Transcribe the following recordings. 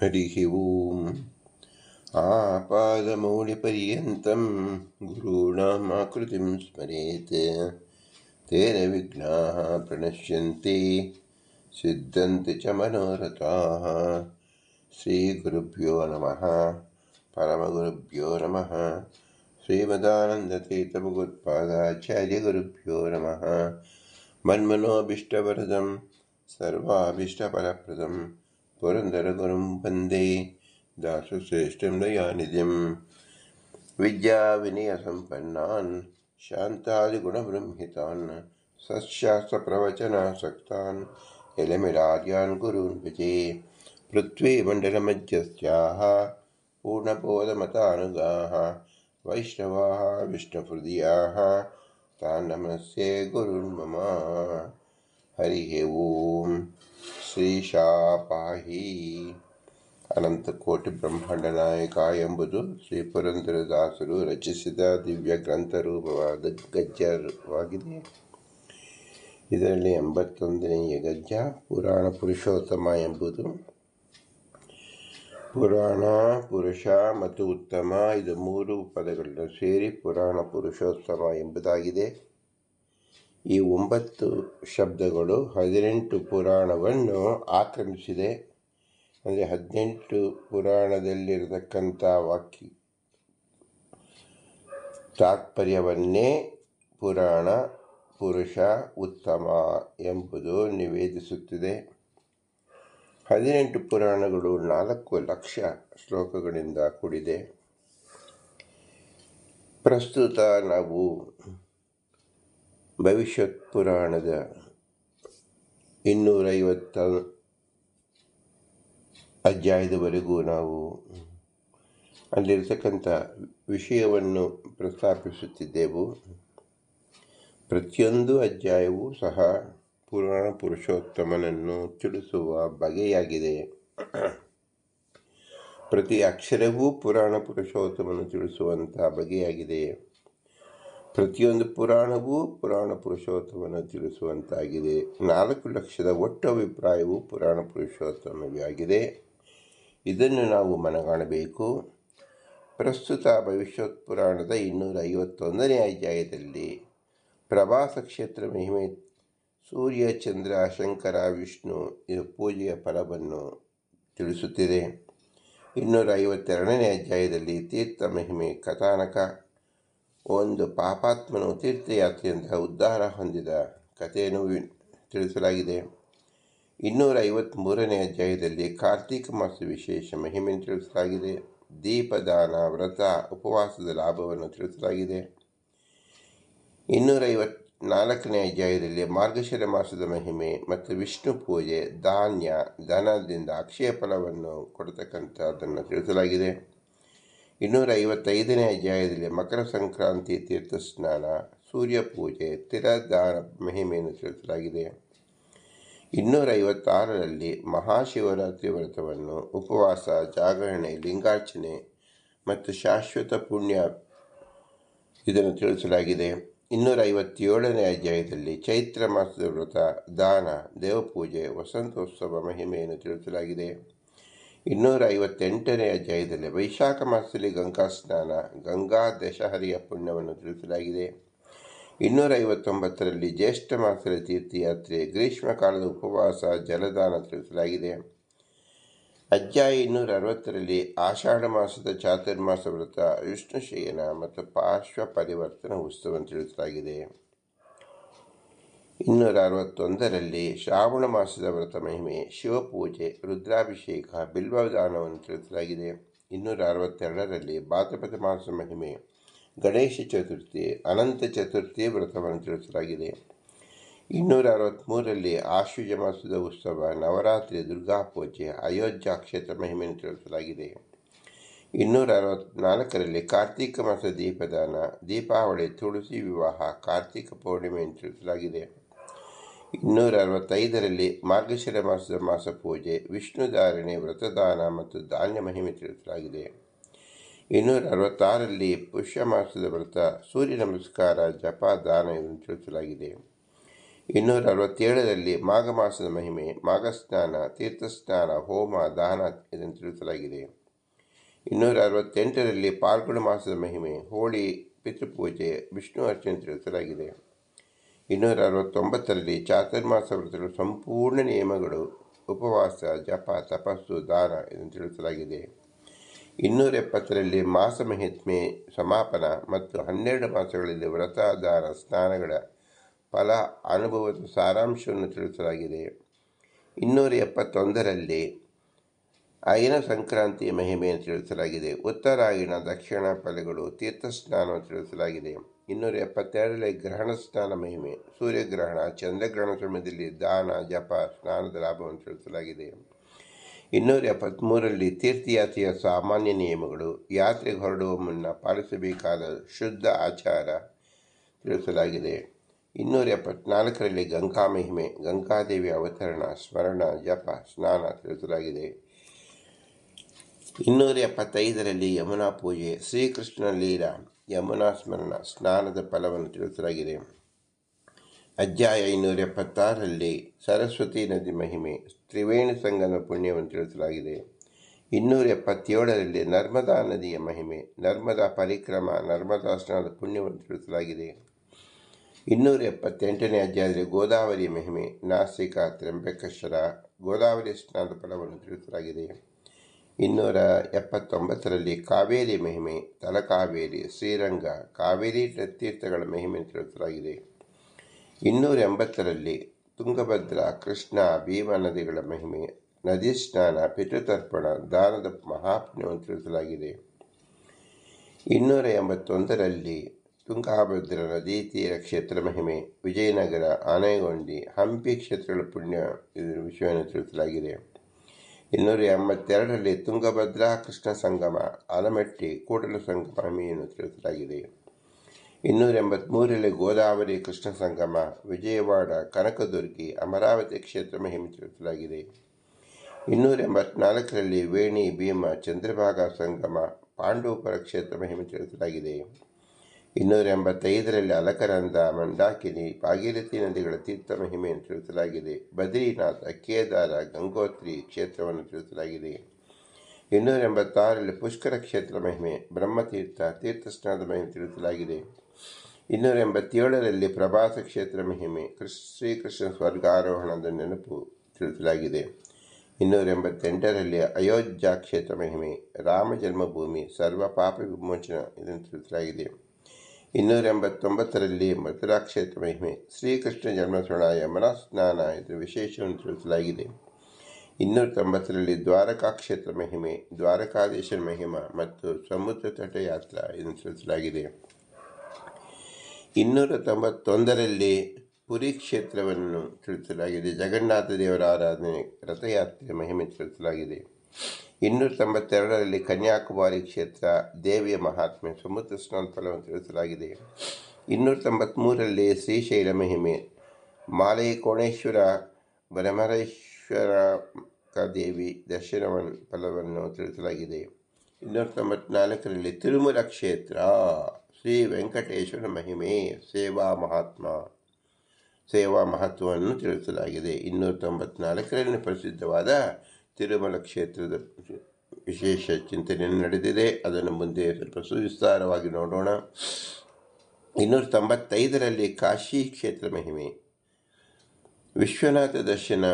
हरिः ॐ आपादमौलिपर्यन्तं गुरूणाम् आकृतिं स्मरेत् तेन विघ्नाः प्रणश्यन्ति सिद्धन्ति च मनोरथाः श्रीगुरुभ्यो नमः परमगुरुभ्यो नमः श्रीमदानन्दतीर्थभगवत्पादाचार्यगुरुभ्यो नमः मन्मनोऽभीष्टवरदं सर्वाभीष्टफलप्रदं पुरन्दरगुरुं वंदे दासश्रेष्ठं दयानिधिं। विद्याविनयसम्पन्नान् शान्तादिगुणबृंहितान् सत्शास्त्रप्रवचनासक्तान् यलमिरार्यान् गुरून् भजे। पृथ्वीमण्डलमध्यस्याः पूर्णबोधमतानुगाः, वैष्णवाः, विष्णुहृदयाः, तान् नमस्ये गुरुन् मम। ಹರಿಃ ಓಂ ಶ್ರೀ ಶ್ರೀಶಾಪಾಹಿ ಅನಂತಕೋಟಿ ಬ್ರಹ್ಮಾಂಡ ನಾಯಕ ಎಂಬುದು ಶ್ರೀ ಪುರಂದರದಾಸರು ರಚಿಸಿದ ದಿವ್ಯ ಗ್ರಂಥ ಗ್ರಂಥರೂಪವಾದ ರೂಪವಾಗಿದೆ ಇದರಲ್ಲಿ ಎಂಬತ್ತೊಂದನೆಯ ಗಜ್ಜ, ಪುರಾಣ ಪುರುಷೋತ್ತಮ ಎಂಬುದು. ಪುರಾಣ, ಪುರುಷ ಮತ್ತು ಉತ್ತಮ, ಇದು ಮೂರು ಪದಗಳನ್ನು ಸೇರಿ ಪುರಾಣ ಪುರುಷೋತ್ತಮ ಎಂಬುದಾಗಿದೆ. ಈ ಒಂಬತ್ತು ಶಬ್ದಗಳು ಹದಿನೆಂಟು ಪುರಾಣವನ್ನು ಆಕ್ರಮಿಸಿದೆ. ಅಂದರೆ ಹದಿನೆಂಟು ಪುರಾಣದಲ್ಲಿರತಕ್ಕಂಥ ವಾಕ್ಯ ತಾತ್ಪರ್ಯವನ್ನೇ ಪುರಾಣ, ಪುರುಷ, ಉತ್ತಮ ಎಂಬುದು ನಿವೇದಿಸುತ್ತಿದೆ. ಹದಿನೆಂಟು ಪುರಾಣಗಳು ನಾಲ್ಕು ಲಕ್ಷ ಶ್ಲೋಕಗಳಿಂದ ಕೂಡಿದೆ. ಪ್ರಸ್ತುತ ನಾವು ಭವಿಷ್ಯತ್ ಪುರಾಣದ ಇನ್ನೂರೈವತ್ತ ಅಧ್ಯಾಯದವರೆಗೂ ನಾವು ಅಲ್ಲಿರ್ತಕ್ಕಂಥ ವಿಷಯವನ್ನು ಪ್ರಸ್ತಾಪಿಸುತ್ತಿದ್ದೆವು. ಪ್ರತಿಯೊಂದು ಅಧ್ಯಾಯವೂ ಸಹ ಪುರಾಣ ಪುರುಷೋತ್ತಮನನ್ನು ತಿಳಿಸುವ ಬಗೆಯಾಗಿದೆ. ಪ್ರತಿ ಅಕ್ಷರವೂ ಪುರಾಣ ಪುರುಷೋತ್ತಮನ ತಿಳಿಸುವಂಥ ಬಗೆಯಾಗಿದೆ. ಪ್ರತಿಯೊಂದು ಪುರಾಣವೂ ಪುರಾಣ ಪುರುಷೋತ್ತಮನ ತಿಳಿಸುವಂತಾಗಿದೆ. ನಾಲ್ಕು ಲಕ್ಷದ ಒಟ್ಟು ಅಭಿಪ್ರಾಯವು ಪುರಾಣ ಪುರುಷೋತ್ತಮವೇ ಆಗಿದೆ ಇದನ್ನು ನಾವು ಮನಗಾಣಬೇಕು. ಪ್ರಸ್ತುತ ಭವಿಷ್ಯೋತ್ ಪುರಾಣದ ಇನ್ನೂರ ಐವತ್ತೊಂದನೇ ಅಧ್ಯಾಯದಲ್ಲಿ ಪ್ರವಾಸ ಕ್ಷೇತ್ರ ಮಹಿಮೆ, ಸೂರ್ಯ, ಚಂದ್ರ, ಶಂಕರ, ವಿಷ್ಣು ಇದು ಪೂಜೆಯ ಫಲವನ್ನು ತಿಳಿಸುತ್ತಿದೆ. ಇನ್ನೂರ ಐವತ್ತೆರಡನೇ ಅಧ್ಯಾಯದಲ್ಲಿ ತೀರ್ಥ ಮಹಿಮೆ ಕಥಾನಕ ಒಂದು ಪಾಪಾತ್ಮನು ತೀರ್ಥಯಾತ್ರೆಯಿಂದ ಉದ್ಧಾರ ಹೊಂದಿದ ಕಥೆಯನ್ನು ತಿಳಿಸಲಾಗಿದೆ. ಇನ್ನೂರ ಐವತ್ತ್ಮೂರನೇ ಅಧ್ಯಾಯದಲ್ಲಿ ಕಾರ್ತೀಕ ಮಾಸ ವಿಶೇಷ ಮಹಿಮೆಯನ್ನು ತಿಳಿಸಲಾಗಿದೆ. ದೀಪದಾನ, ವ್ರತ, ಉಪವಾಸದ ಲಾಭವನ್ನು ತಿಳಿಸಲಾಗಿದೆ. ಇನ್ನೂರ ಐವತ್ನಾಲ್ಕನೇ ಅಧ್ಯಾಯದಲ್ಲಿ ಮಾರ್ಗಶಿರ ಮಾಸದ ಮಹಿಮೆ ಮತ್ತು ವಿಷ್ಣು ಪೂಜೆ, ಧಾನ್ಯ, ಧನದಿಂದ ಅಕ್ಷಯ ಫಲವನ್ನು ಕೊಡತಕ್ಕಂಥದ್ದನ್ನು ತಿಳಿಸಲಾಗಿದೆ. ಇನ್ನೂರ ಐವತ್ತೈದನೇ ಅಧ್ಯಾಯದಲ್ಲಿ ಮಕರ ಸಂಕ್ರಾಂತಿ ತೀರ್ಥ ಸ್ನಾನ, ಸೂರ್ಯ ಪೂಜೆ ತಿರದಾನ ಮಹಿಮೆಯನ್ನು ತಿಳಿಸಲಾಗಿದೆ. ಇನ್ನೂರ ಐವತ್ತಾರರಲ್ಲಿ ಮಹಾಶಿವರಾತ್ರಿ ವ್ರತವನ್ನು ಉಪವಾಸ, ಜಾಗರಣೆ, ಲಿಂಗಾರ್ಚನೆ ಮತ್ತು ಶಾಶ್ವತ ಪುಣ್ಯ ಇದನ್ನು ತಿಳಿಸಲಾಗಿದೆ. ಇನ್ನೂರ ಐವತ್ತೇಳನೇ ಅಧ್ಯಾಯದಲ್ಲಿ ಚೈತ್ರ ಮಾಸದ ವ್ರತ, ದಾನ, ದೇವಪೂಜೆ, ವಸಂತೋತ್ಸವ ಮಹಿಮೆಯನ್ನು ತಿಳಿಸಲಾಗಿದೆ. ಇನ್ನೂರ ಐವತ್ತೆಂಟನೇ ಅಧ್ಯಾಯದಲ್ಲಿ ವೈಶಾಖ ಮಾಸದಲ್ಲಿ ಗಂಗಾ ಸ್ನಾನ, ಗಂಗಾ ದಶಹರಿಯ ಪುಣ್ಯವನ್ನು ತಿಳಿಸಲಾಗಿದೆ. ಇನ್ನೂರ ಐವತ್ತೊಂಬತ್ತರಲ್ಲಿ ಜ್ಯೇಷ್ಠ ಮಾಸದ ತೀರ್ಥಯಾತ್ರೆ, ಗ್ರೀಷ್ಮ ಕಾಲದ ಉಪವಾಸ, ಜಲದಾನ ತಿಳಿಸಲಾಗಿದೆ. ಅಧ್ಯಾಯ ಇನ್ನೂರ ಅರವತ್ತರಲ್ಲಿ ಆಷಾಢ ಮಾಸದ ಚಾತುರ್ಮಾಸ ವ್ರತ ವಿಷ್ಣು ಶಯನ ಮತ್ತು ಪಾರ್ಶ್ವ ಪರಿವರ್ತನ ಉತ್ಸವ ತಿಳಿಸಲಾಗಿದೆ. ಇನ್ನೂರ ಅರವತ್ತೊಂದರಲ್ಲಿ ಶ್ರಾವಣ ಮಾಸದ ವ್ರತ ಮಹಿಮೆ, ಶಿವಪೂಜೆ, ರುದ್ರಾಭಿಷೇಕ ಬಿಲ್ವದಾನವನ್ನು ತಿಳಿಸಲಾಗಿದೆ. ಇನ್ನೂರ ಅರವತ್ತೆರಡರಲ್ಲಿ ಭಾದ್ರಪದ ಮಾಸ ಮಹಿಮೆ, ಗಣೇಶ ಚತುರ್ಥಿ, ಅನಂತ ಚತುರ್ಥಿ ವ್ರತವನ್ನು ತಿಳಿಸಲಾಗಿದೆ. ಇನ್ನೂರ ಅರವತ್ತ್ಮೂರರಲ್ಲಿ ಆಶ್ವಜ ಮಾಸದ ಉತ್ಸವ, ನವರಾತ್ರಿ, ದುರ್ಗಾ ಪೂಜೆ, ಅಯೋಧ್ಯ ಕ್ಷೇತ್ರ ಮಹಿಮೆಯನ್ನು ತಿಳಿಸಲಾಗಿದೆ. ಇನ್ನೂರ ಅರವತ್ನಾಲ್ಕರಲ್ಲಿ ಕಾರ್ತಿಕ ಮಾಸ ದೀಪದಾನ, ದೀಪಾವಳಿ, ತುಳಸಿ ವಿವಾಹ, ಕಾರ್ತಿಕ ಪೌರ್ಣಿಮೆಯನ್ನು ತಿಳಿಸಲಾಗಿದೆ. ಇನ್ನೂರ ಅರವತ್ತೈದರಲ್ಲಿ ಮಾರ್ಗಶಿರ ಮಾಸದ ಮಾಸ ಪೂಜೆ, ವಿಷ್ಣು ಧಾರಣೆ, ವ್ರತದಾನ ಮತ್ತು ಧಾನ್ಯ ಮಹಿಮೆ ತಿಳಿಸಲಾಗಿದೆ. ಇನ್ನೂರ ಅರವತ್ತಾರರಲ್ಲಿ ಪುಷ್ಯ ಮಾಸದ ವ್ರತ, ಸೂರ್ಯ ನಮಸ್ಕಾರ, ಜಪ, ದಾನ ಇವನ್ನು ತಿಳಿಸಲಾಗಿದೆ. ಇನ್ನೂರ ಅರವತ್ತೇಳರಲ್ಲಿ ಮಾಘ ಮಾಸದ ಮಹಿಮೆ ಮಾಘಸ್ನಾನ ತೀರ್ಥಸ್ನಾನ ಹೋಮ, ದಾನ ಇದನ್ನು ತಿಳಿಸಲಾಗಿದೆ. ಇನ್ನೂರ ಅರವತ್ತೆಂಟರಲ್ಲಿ ಪಾಲ್ಗುಣ ಮಾಸದ ಮಹಿಮೆ, ಹೋಳಿ, ಪಿತೃಪೂಜೆ, ವಿಷ್ಣು ಅರ್ಚನೆ ತಿಳಿಸಲಾಗಿದೆ. ಇನ್ನೂರ ಅರವತ್ತೊಂಬತ್ತರಲ್ಲಿ ಚಾತುರ್ಮಾಸ ವ್ರತಗಳು ಸಂಪೂರ್ಣ ನಿಯಮಗಳು, ಉಪವಾಸ, ಜಪ, ತಪಸ್ಸು, ದಾನ ಎಂದು ತಿಳಿಸಲಾಗಿದೆ. ಇನ್ನೂರ ಎಪ್ಪತ್ತರಲ್ಲಿ ಮಾಸ ಮಹಿತ್ಮೆ ಸಮಾಪನ ಮತ್ತು ಹನ್ನೆರಡು ಮಾಸಗಳಲ್ಲಿ ವ್ರತ ದಾನ ಸ್ನಾನಗಳ ಫಲ ಅನುಭವದ ಸಾರಾಂಶವನ್ನು ತಿಳಿಸಲಾಗಿದೆ. ಇನ್ನೂರ ಎಪ್ಪತ್ತೊಂದರಲ್ಲಿ ಅಯನ ಸಂಕ್ರಾಂತಿಯ ಮಹಿಮೆಯನ್ನು ತಿಳಿಸಲಾಗಿದೆ. ಉತ್ತರಾಯಣ, ದಕ್ಷಿಣ ಫಲಗಳು ತೀರ್ಥಸ್ನಾನವನ್ನು ತಿಳಿಸಲಾಗಿದೆ. ಇನ್ನೂರ ಎಪ್ಪತ್ತೆರಡರಲ್ಲಿ ಗ್ರಹಣ ಸ್ನಾನ ಮಹಿಮೆ. ಸೂರ್ಯಗ್ರಹಣ, ಚಂದ್ರಗ್ರಹಣ ಸಮಯದಲ್ಲಿ ದಾನ, ಜಪ, ಸ್ನಾನದ ಲಾಭವನ್ನು ತಿಳಿಸಲಾಗಿದೆ ಇನ್ನೂರ ಎಪ್ಪತ್ತ್ಮೂರರಲ್ಲಿ ತೀರ್ಥಯಾತ್ರೆಯ ಸಾಮಾನ್ಯ ನಿಯಮಗಳು. ಯಾತ್ರೆಗೆ ಹೊರಡುವ ಮುನ್ನ ಪಾಲಿಸಬೇಕಾದ ಶುದ್ಧ ಆಚಾರ ತಿಳಿಸಲಾಗಿದೆ. ಇನ್ನೂರ ಎಪ್ಪತ್ನಾಲ್ಕರಲ್ಲಿ ಗಂಗಾ ಮಹಿಮೆ. ಗಂಗಾದೇವಿ ಅವತರಣ, ಸ್ಮರಣ, ಜಪ, ಸ್ನಾನ ತಿಳಿಸಲಾಗಿದೆ. ಇನ್ನೂರ ಎಪ್ಪತ್ತೈದರಲ್ಲಿ ಯಮುನಾ ಪೂಜೆ. ಶ್ರೀಕೃಷ್ಣ ಲೀಲಾ ಯಮುನಾ ಸ್ಮರಣ ಸ್ನಾನದ ಫಲವನ್ನು ತಿಳಿಸಲಾಗಿದೆ. ಅಧ್ಯಾಯ ಇನ್ನೂರ ಎಪ್ಪತ್ತಾರರಲ್ಲಿ ಸರಸ್ವತಿ ನದಿ ಮಹಿಮೆ, ತ್ರಿವೇಣಿ ಸಂಗಮ ಪುಣ್ಯವನ್ನು ತಿಳಿಸಲಾಗಿದೆ. ಇನ್ನೂರ ಎಪ್ಪತ್ತೇಳರಲ್ಲಿ ನರ್ಮದಾ ನದಿಯ ಮಹಿಮೆ, ನರ್ಮದಾ ಪರಿಕ್ರಮ, ನರ್ಮದಾ ಸ್ನಾನದ ಪುಣ್ಯವನ್ನು ತಿಳಿಸಲಾಗಿದೆ. ಇನ್ನೂರ ಎಪ್ಪತ್ತೆಂಟನೇ ಅಧ್ಯಾಯದಲ್ಲಿ ಗೋದಾವರಿ ಮಹಿಮೆ, ನಾಸಿಕ ತ್ರಂಬಕೇಶ್ವರ ಗೋದಾವರಿ ಸ್ನಾನದ ಫಲವನ್ನು ತಿಳಿಸಲಾಗಿದೆ. ಇನ್ನೂರ ಎಪ್ಪತ್ತೊಂಬತ್ತರಲ್ಲಿ ಕಾವೇರಿ ಮಹಿಮೆ, ತಲಕಾವೇರಿ, ಶ್ರೀರಂಗ, ಕಾವೇರಿ ತೀರ್ಥಗಳ ಮಹಿಮೆ ತಿಳಿಸಲಾಗಿದೆ ಇನ್ನೂರ ಎಂಬತ್ತರಲ್ಲಿ ತುಂಗಭದ್ರ, ಕೃಷ್ಣ, ಭೀಮಾ ನದಿಗಳ ಮಹಿಮೆ, ನದಿ ಸ್ನಾನ ಪಿತೃತರ್ಪಣ ದಾನದ ಮಹಾಪುಣ್ಯವನ್ನು ತಿಳಿಸಲಾಗಿದೆ ಇನ್ನೂರ ಎಂಬತ್ತೊಂದರಲ್ಲಿ ತುಂಗಭದ್ರ ನದಿ ತೀರ ಕ್ಷೇತ್ರ ಮಹಿಮೆ, ವಿಜಯನಗರ, ಆನೆಗೊಂಡಿ, ಹಂಪಿ ಕ್ಷೇತ್ರಗಳ ಪುಣ್ಯ ವಿಷಯವನ್ನು ತಿಳಿಸಲಾಗಿದೆ ಇನ್ನೂರ ಎಂಬತ್ತೆರಡರಲ್ಲಿ ತುಂಗಭದ್ರಾ ಕೃಷ್ಣ ಸಂಗಮ, ಆಲಮಟ್ಟಿ ಕೂಡಲ ಸಂಗಮ ಮಹಿಮೆಯನ್ನು ತಿಳಿಸಲಾಗಿದೆ. ಇನ್ನೂರ ಎಂಬತ್ತ್ಮೂರರಲ್ಲಿ ಗೋದಾವರಿ ಕೃಷ್ಣ ಸಂಗಮ, ವಿಜಯವಾಡ, ಕನಕದುರ್ಗಿ, ಅಮರಾವತಿ ಕ್ಷೇತ್ರ ಮಹಿಮೆ ತಿಳಿಸಲಾಗಿದೆ. ಇನ್ನೂರ ಎಂಬತ್ನಾಲ್ಕರಲ್ಲಿ ವೇಣಿ ಭೀಮ ಚಂದ್ರಭಾಗ ಸಂಗಮ, ಪಾಂಡವಪುರ ಕ್ಷೇತ್ರ ಮಹಿಮೆ ತಿಳಿಸಲಾಗಿದೆ. ಇನ್ನೂರ ಎಂಬತ್ತೈದರಲ್ಲಿ ಅಲಕರಂದ ಮಂಡಾಕಿನಿ ಭಾಗೀರಥಿ ನದಿಗಳ ತೀರ್ಥ ಮಹಿಮೆಯನ್ನು ತಿಳಿಸಲಾಗಿದೆ. ಬದ್ರಿನಾಥ ಕೇದಾರ ಗಂಗೋತ್ರಿ ಕ್ಷೇತ್ರವನ್ನು ತಿಳಿಸಲಾಗಿದೆ. ಇನ್ನೂರ ಎಂಬತ್ತಾರರಲ್ಲಿ ಪುಷ್ಕರ ಕ್ಷೇತ್ರ ಮಹಿಮೆ, ಬ್ರಹ್ಮತೀರ್ಥ ತೀರ್ಥಸ್ನಾನದ ಮಹಿಮೆ ತಿಳಿಸಲಾಗಿದೆ. ಇನ್ನೂರ ಎಂಬತ್ತೇಳರಲ್ಲಿ ಪ್ರಭಾಸ ಕ್ಷೇತ್ರ ಮಹಿಮೆ ಶ್ರೀಕೃಷ್ಣ ಸ್ವರ್ಗಾರೋಹಣದ ನೆನಪು ತಿಳಿಸಲಾಗಿದೆ. ಇನ್ನೂರ ಎಂಬತ್ತೆಂಟರಲ್ಲಿ ಅಯೋಧ್ಯ ಕ್ಷೇತ್ರ ಮಹಿಮೆ, ರಾಮ ಜನ್ಮಭೂಮಿ, ಸರ್ವ ಪಾಪ ವಿಮೋಚನ ಇದನ್ನು ತಿಳಿಸಲಾಗಿದೆ. ಇನ್ನೂರ ಎಂಬತ್ತೊಂಬತ್ತರಲ್ಲಿ ಮಥುರಾ ಕ್ಷೇತ್ರ ಮಹಿಮೆ, ಶ್ರೀಕೃಷ್ಣ ಜನ್ಮಸ್ಥಳಾಯ ಯಮನ ಸ್ನಾನ ಎಂದು ವಿಶೇಷವನ್ನು ತಿಳಿಸಲಾಗಿದೆ. ಇನ್ನೂರ ತೊಂಬತ್ತರಲ್ಲಿ ದ್ವಾರಕಾ ಕ್ಷೇತ್ರ ಮಹಿಮೆ ದ್ವಾರಕಾಧೀಶನ ಮಹಿಮ ಮತ್ತು ಸಮುದ್ರ ತಟ ಯಾತ್ರ ಎಂದು ತಿಳಿಸಲಾಗಿದೆ. ಇನ್ನೂರ ತೊಂಬತ್ತೊಂದರಲ್ಲಿ ಪುರಿ ಕ್ಷೇತ್ರವನ್ನು ತಿಳಿಸಲಾಗಿದೆ. ಜಗನ್ನಾಥ ದೇವರ ಆರಾಧನೆ ರಥಯಾತ್ರೆ ಮಹಿಮೆ ತಿಳಿಸಲಾಗಿದೆ. ಇನ್ನೂರ ತೊಂಬತ್ತೆರಡರಲ್ಲಿ ಕನ್ಯಾಕುಮಾರಿ ಕ್ಷೇತ್ರ ದೇವಿಯ ಮಹಾತ್ಮೆ ಸಮುದ್ರ ಸ್ನಾನ ಫಲವನ್ನು ತಿಳಿಸಲಾಗಿದೆ. ಇನ್ನೂರ ತೊಂಬತ್ತ್ಮೂರರಲ್ಲಿ ಶ್ರೀಶೈಲ ಮಹಿಮೆ. ಮಾಲೈ ಕೋಣೇಶ್ವರ ಬ್ರಹ್ಮರೇಶ್ವರ ದೇವಿ ದರ್ಶನವನ್ನು ಫಲವನ್ನು ತಿಳಿಸಲಾಗಿದೆ. ಇನ್ನೂರ ತೊಂಬತ್ನಾಲ್ಕರಲ್ಲಿ ತಿರುಮಲ ಕ್ಷೇತ್ರ. ಶ್ರೀ ವೆಂಕಟೇಶ್ವರ ಮಹಿಮೆ, ಸೇವಾ ಮಹಾತ್ಮ. ಸೇವಾ ಮಹತ್ವವನ್ನು ತಿಳಿಸಲಾಗಿದೆ. ಇನ್ನೂರ ತೊಂಬತ್ನಾಲ್ಕರಲ್ಲಿ ಪ್ರಸಿದ್ಧವಾದ ತಿರುಮಲ ಕ್ಷೇತ್ರದ ವಿಶೇಷ ಚಿಂತನೆ ನಡೆದಿದೆ. ಅದನ್ನು ಮುಂದೆ ಸ್ವಲ್ಪ ಸುವಿಸ್ತಾರವಾಗಿ ನೋಡೋಣ. ಇನ್ನೂರ ತೊಂಬತ್ತೈದರಲ್ಲಿ ಕಾಶಿ ಕ್ಷೇತ್ರ ಮಹಿಮೆ. ವಿಶ್ವನಾಥ ದರ್ಶನ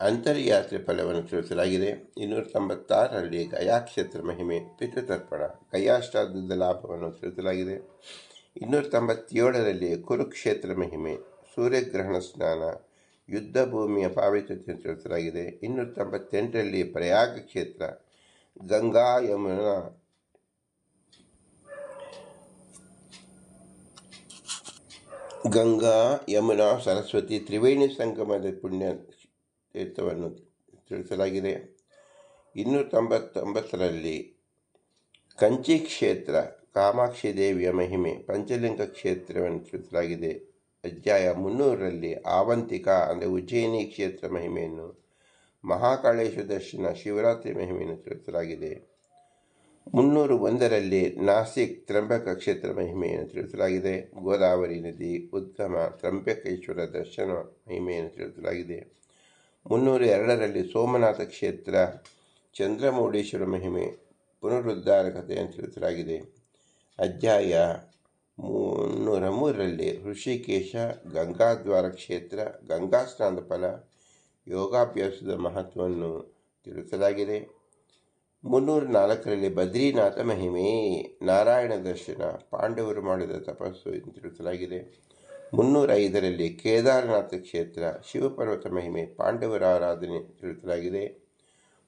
ಅಂತರ್ಯಾತ್ರೆ ಫಲವನ್ನು ತಿಳಿಸಲಾಗಿದೆ. ಇನ್ನೂರ ತೊಂಬತ್ತಾರರಲ್ಲಿ ಗಯಾ ಕ್ಷೇತ್ರ ಮಹಿಮೆ, ಪಿತೃತರ್ಪಣ ಗಯಾಷ್ಟಾದ ಲಾಭವನ್ನು ತಿಳಿಸಲಾಗಿದೆ. ಇನ್ನೂರ ತೊಂಬತ್ತೇಳರಲ್ಲಿ ಕುರುಕ್ಷೇತ್ರ ಮಹಿಮೆ, ಸೂರ್ಯಗ್ರಹಣ ಸ್ನಾನ ಯುದ್ಧ ಭೂಮಿಯ ಪಾವಿತ್ರ ತಿಳಿಸಲಾಗಿದೆ ಇನ್ನೂರ ತೊಂಬತ್ತೆಂಟರಲ್ಲಿ ಪ್ರಯಾಗ ಕ್ಷೇತ್ರ, ಗಂಗಾ ಯಮುನಾ ಗಂಗಾ ಯಮುನಾ ಸರಸ್ವತಿ ತ್ರಿವೇಣಿ ಸಂಗಮದ ಪುಣ್ಯ ತೀರ್ಥವನ್ನು ತಿಳಿಸಲಾಗಿದೆ. ಇನ್ನೂರ ತೊಂಬತ್ತೊಂಬತ್ತರಲ್ಲಿ ಕಂಚಿ ಕ್ಷೇತ್ರ, ಕಾಮಾಕ್ಷಿ ದೇವಿಯ ಮಹಿಮೆ, ಪಂಚಲಿಂಗ ಕ್ಷೇತ್ರವನ್ನು ತಿಳಿಸಲಾಗಿದೆ. ಅಧ್ಯಾಯ ಮುನ್ನೂರರಲ್ಲಿ ಆವಂತಿಕ, ಅಂದರೆ ಉಜ್ಜಯಿನಿ ಕ್ಷೇತ್ರ ಮಹಿಮೆಯನ್ನು, ಮಹಾಕಾಳೇಶ್ವರ ದರ್ಶನ, ಶಿವರಾತ್ರಿ ಮಹಿಮೆಯನ್ನು ತಿಳಿಸಲಾಗಿದೆ. ಮುನ್ನೂರು ಒಂದರಲ್ಲಿ ನಾಸಿಕ್ ತ್ರಂಬಕ ಕ್ಷೇತ್ರ ಮಹಿಮೆಯನ್ನು ತಿಳಿಸಲಾಗಿದೆ. ಗೋದಾವರಿ ನದಿ ಉದ್ಗಮ ತ್ರಂಬಕೇಶ್ವರ ದರ್ಶನ ಮಹಿಮೆಯನ್ನು ತಿಳಿಸಲಾಗಿದೆ. ಮುನ್ನೂರ ಎರಡರಲ್ಲಿ ಸೋಮನಾಥ ಕ್ಷೇತ್ರ ಚಂದ್ರಮೌಳೇಶ್ವರ ಮಹಿಮೆ ಪುನರುದ್ಧಾರ ಕಥೆಯನ್ನು ತಿಳಿಸಲಾಗಿದೆ. ಅಧ್ಯಾಯ ಮುನ್ನೂರ ಮೂರರಲ್ಲಿ ಋಷಿಕೇಶ ಗಂಗಾದ್ವಾರ ಕ್ಷೇತ್ರ ಗಂಗಾ ಸ್ನಾನದ ಫಲ ಯೋಗಾಭ್ಯಾಸದ ಮಹತ್ವವನ್ನು ತಿಳಿಸಲಾಗಿದೆ. ಮುನ್ನೂರ ನಾಲ್ಕರಲ್ಲಿ ಬದ್ರಿನಾಥ ಮಹಿಮೆ, ನಾರಾಯಣ ದರ್ಶನ, ಪಾಂಡವರು ಮಾಡಿದ ತಪಸ್ಸು ಎಂದು ತಿಳಿಸಲಾಗಿದೆ. ಮುನ್ನೂರ ಐದರಲ್ಲಿ ಕೇದಾರನಾಥ ಕ್ಷೇತ್ರ, ಶಿವಪರ್ವತ ಮಹಿಮೆ, ಪಾಂಡವರ ಆರಾಧನೆ ತಿಳಿಸಲಾಗಿದೆ.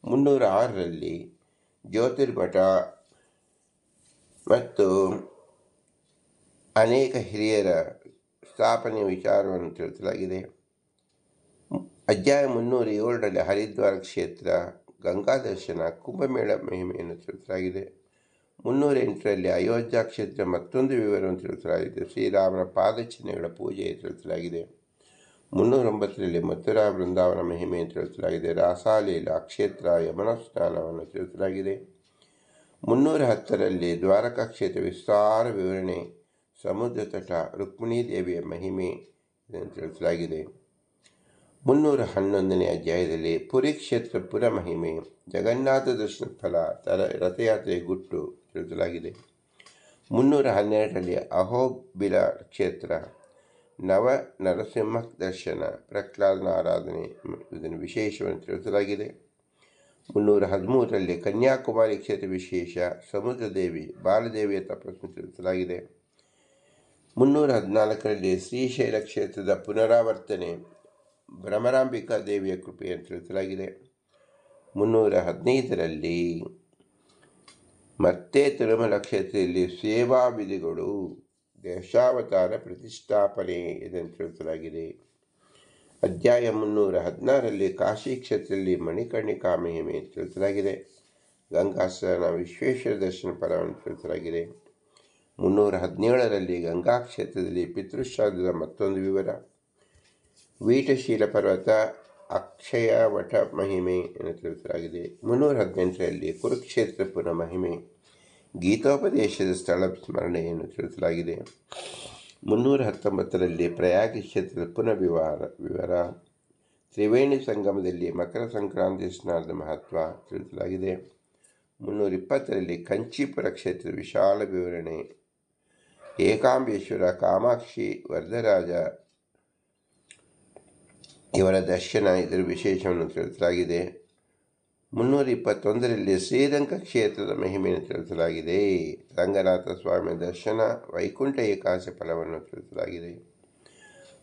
ಮುನ್ನೂರ ಆರರಲ್ಲಿ ಜ್ಯೋತಿರ್ಭಟ ಮತ್ತು ಅನೇಕ ಹಿರಿಯರ ಸ್ಥಾಪನೆಯ ವಿಚಾರವನ್ನು ತಿಳಿಸಲಾಗಿದೆ. ಅಧ್ಯಾಯ ಮುನ್ನೂರ ಏಳರಲ್ಲಿ ಹರಿದ್ವಾರ ಕ್ಷೇತ್ರ, ಗಂಗಾ ದರ್ಶನ, ಕುಂಭಮೇಳ ಮಹಿಮೆಯನ್ನು ತಿಳಿಸಲಾಗಿದೆ. ಮುನ್ನೂರ ಎಂಟರಲ್ಲಿ ಅಯೋಧ್ಯ ಕ್ಷೇತ್ರ ಮತ್ತೊಂದು ವಿವರವನ್ನು ತಿಳಿಸಲಾಗಿದೆ. ಶ್ರೀರಾಮನ ಪಾದಚಿಹ್ನೆಗಳ ಪೂಜೆ ತಿಳಿಸಲಾಗಿದೆ. ಮುನ್ನೂರ ಒಂಬತ್ತರಲ್ಲಿ ಮಥುರಾ ಬೃಂದಾವನ ಮಹಿಮೆಯನ್ನು ತಿಳಿಸಲಾಗಿದೆ. ರಾಸಾಲೀಲ ಕ್ಷೇತ್ರ ಯಮನ ಸ್ನಾನವನ್ನು ತಿಳಿಸಲಾಗಿದೆ. ಮುನ್ನೂರ ಹತ್ತರಲ್ಲಿ ದ್ವಾರಕಾ ಕ್ಷೇತ್ರ ವಿಸ್ತಾರ ವಿವರಣೆ ಸಮುದ್ರ ತಟ ರುಕ್ಮಿಣೀ ದೇವಿಯ ಮಹಿಮೆ ಇದನ್ನು ತಿಳಿಸಲಾಗಿದೆ. ಮುನ್ನೂರ ಹನ್ನೊಂದನೇ ಅಧ್ಯಾಯದಲ್ಲಿ ಪುರಿ ಕ್ಷೇತ್ರ ಪುರ ಮಹಿಮೆ, ಜಗನ್ನಾಥ ದರ್ಶನ ಫಲ ತರ ರಥಯಾತ್ರೆಯ ಗುಟ್ಟು ತಿಳಿಸಲಾಗಿದೆ. ಮುನ್ನೂರ ಹನ್ನೆರಡರಲ್ಲಿ ಅಹೋಬಿಲ ಕ್ಷೇತ್ರ, ನವ ನರಸಿಂಹ ದರ್ಶನ, ಪ್ರಹ್ಲಾದನ ಆರಾಧನೆ ಇದನ್ನು ವಿಶೇಷವನ್ನು ತಿಳಿಸಲಾಗಿದೆ. ಮುನ್ನೂರ ಹದಿಮೂರರಲ್ಲಿ ಕನ್ಯಾಕುಮಾರಿ ಕ್ಷೇತ್ರ ವಿಶೇಷ, ಸಮುದ್ರ ದೇವಿ ಬಾಲದೇವಿಯ ತಪಸ್ಸನ್ನು ತಿಳಿಸಲಾಗಿದೆ. ಮುನ್ನೂರ ಹದಿನಾಲ್ಕರಲ್ಲಿ ಶ್ರೀಶೈಲ ಕ್ಷೇತ್ರದ ಪುನರಾವರ್ತನೆ ಭ್ರಮರಾಂಬಿಕಾ ದೇವಿಯ ಕೃಪೆ ಅಂತ ತಿಳಿಸಲಾಗಿದೆ. ಮುನ್ನೂರ ಹದಿನೈದರಲ್ಲಿ ಮತ್ತೆ ತಿರುಮಲ ಕ್ಷೇತ್ರದಲ್ಲಿ ಸೇವಾ ವಿಧಿಗಳು ದೇಶಾವತಾರ ಪ್ರತಿಷ್ಠಾಪನೆ ಇದನ್ನು ತಿಳಿಸಲಾಗಿದೆ. ಅಧ್ಯಾಯ ಮುನ್ನೂರ ಹದಿನಾರರಲ್ಲಿ ಕಾಶಿ ಕ್ಷೇತ್ರದಲ್ಲಿ ಮಣಿಕರ್ಣಿಕಾ ಮಹಿಮೆ ತಿಳಿಸಲಾಗಿದೆ. ಗಂಗಾಸನ ವಿಶ್ವೇಶ್ವರ ದರ್ಶನ ಪರವನ್ನು ತಿಳಿಸಲಾಗಿದೆ. ಮುನ್ನೂರ ಹದಿನೇಳರಲ್ಲಿ ಗಂಗಾ ಕ್ಷೇತ್ರದಲ್ಲಿ ಪಿತೃಶ್ರಾದ್ದದ ಮತ್ತೊಂದು ವಿವರ. ವೀಟಶೀಲ ಪರ್ವತ ಅಕ್ಷಯ ವಟ ಮಹಿಮೆ ಎಂದು ತಿಳಿಸಲಾಗಿದೆ ಮುನ್ನೂರ ಹದಿನೆಂಟರಲ್ಲಿ ಕುರುಕ್ಷೇತ್ರ ಪುನಃ ಮಹಿಮೆ, ಗೀತೋಪದೇಶದ ಸ್ಥಳ ಸ್ಮರಣೆಯನ್ನು ತಿಳಿಸಲಾಗಿದೆ ಮುನ್ನೂರ ಹತ್ತೊಂಬತ್ತರಲ್ಲಿ ಪ್ರಯಾಗ ಕ್ಷೇತ್ರದ ಪುನರ್ವಿವಾರ ವಿವಾರ, ವಿವರ. ತ್ರಿವೇಣಿ ಸಂಗಮದಲ್ಲಿ ಮಕರ ಸಂಕ್ರಾಂತಿ ಸ್ನಾನದ ಮಹತ್ವ ತಿಳಿಸಲಾಗಿದೆ ಮುನ್ನೂರ ಇಪ್ಪತ್ತರಲ್ಲಿ ಕಂಚೀಪುರ ಕ್ಷೇತ್ರದ ವಿಶಾಲ ವಿವರಣೆ ಏಕಾಂಬೇಶ್ವರ ಕಾಮಾಕ್ಷಿ ವರದರಾಜ ಇವರ ದರ್ಶನ ಇದರ ವಿಶೇಷವನ್ನು ತಿಳಿಸಲಾಗಿದೆ. ಮುನ್ನೂರ ಇಪ್ಪತ್ತೊಂದರಲ್ಲಿ ಶ್ರೀರಂಗ ಕ್ಷೇತ್ರದ ಮಹಿಮೆಯನ್ನು ತಿಳಿಸಲಾಗಿದೆ. ರಂಗನಾಥ ಸ್ವಾಮಿ ದರ್ಶನ, ವೈಕುಂಠ ಏಕಾಶ ಫಲವನ್ನು ತಿಳಿಸಲಾಗಿದೆ.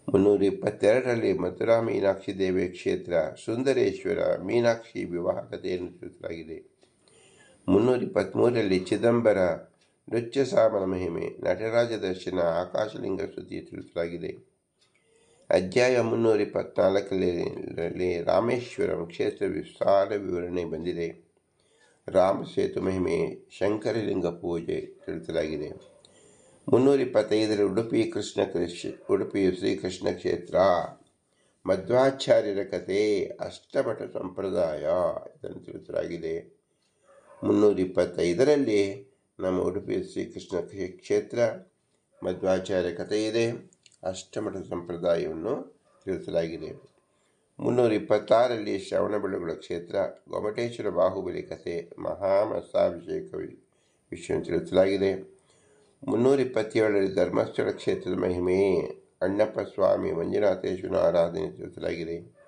ಮುನ್ನೂರ ಇಪ್ಪತ್ತೆರಡರಲ್ಲಿ ಮಥುರಾ ಮೀನಾಕ್ಷಿ ದೇವಿಯ ಕ್ಷೇತ್ರ, ಸುಂದರೇಶ್ವರ ಮೀನಾಕ್ಷಿ ವಿವಾಹ ಕಥೆಯನ್ನು ತಿಳಿಸಲಾಗಿದೆ. ಮುನ್ನೂರ ಇಪ್ಪತ್ತ್ಮೂರರಲ್ಲಿ ಚಿದಂಬರ ನೃತ್ಯ ಸಾಮನ ಮಹಿಮೆ, ನಟರಾಜ ದರ್ಶನ, ಆಕಾಶಲಿಂಗ ಸ್ತುತಿ ತಿಳಿಸಲಾಗಿದೆ. ಅಧ್ಯಾಯ ಮುನ್ನೂರ ಇಪ್ಪತ್ನಾಲ್ಕರಲ್ಲಿ ರಾಮೇಶ್ವರಂ ಕ್ಷೇತ್ರ ವಿಸ್ತಾರ ವಿವರಣೆ ಬಂದಿದೆ. ರಾಮ ಸೇತು ಮಹಿಮೆ, ಶಂಕರಲಿಂಗ ಪೂಜೆ ತಿಳಿಸಲಾಗಿದೆ. ಮುನ್ನೂರ ಇಪ್ಪತ್ತೈದರ ಉಡುಪಿ ಕೃಷ್ಣ ಕೃಷ್ಣ ಉಡುಪಿ ಶ್ರೀಕೃಷ್ಣ ಕ್ಷೇತ್ರ. ಮಧ್ವಾಚಾರ್ಯರ ಕಥೆ, ಅಷ್ಟಮಠ ಸಂಪ್ರದಾಯ ಇದನ್ನು ತಿಳಿಸಲಾಗಿದೆ. ಮುನ್ನೂರ ಇಪ್ಪತ್ತೈದರಲ್ಲಿ ನಮ್ಮ ಉಡುಪಿ ಶ್ರೀಕೃಷ್ಣ ಕ್ಷೇತ್ರ ಮಧ್ವಾಚಾರ್ಯ ಇದೆ ಅಷ್ಟಮಠ ಸಂಪ್ರದಾಯವನ್ನು ತಿಳಿಸಲಾಗಿದೆ. ಮುನ್ನೂರ ಇಪ್ಪತ್ತಾರರಲ್ಲಿ ಶ್ರವಣಬೆಳಗೊಳ ಕ್ಷೇತ್ರ ಗೊಮಟೇಶ್ವರ ಬಾಹುಬಲಿ ಕಥೆ ಮಹಾಮಸಾಭಿಷೇಕ ವಿಷಯವನ್ನು ತಿಳಿಸಲಾಗಿದೆ. ಮುನ್ನೂರ ಇಪ್ಪತ್ತೇಳರಲ್ಲಿ ಧರ್ಮಸ್ಥಳ ಕ್ಷೇತ್ರದ ಮಹಿಮೆ ಅಣ್ಣಪ್ಪ ಸ್ವಾಮಿ ಮಂಜುನಾಥೇಶ್ವರನ ಆರಾಧನೆ ತಿಳಿಸಲಾಗಿದೆ.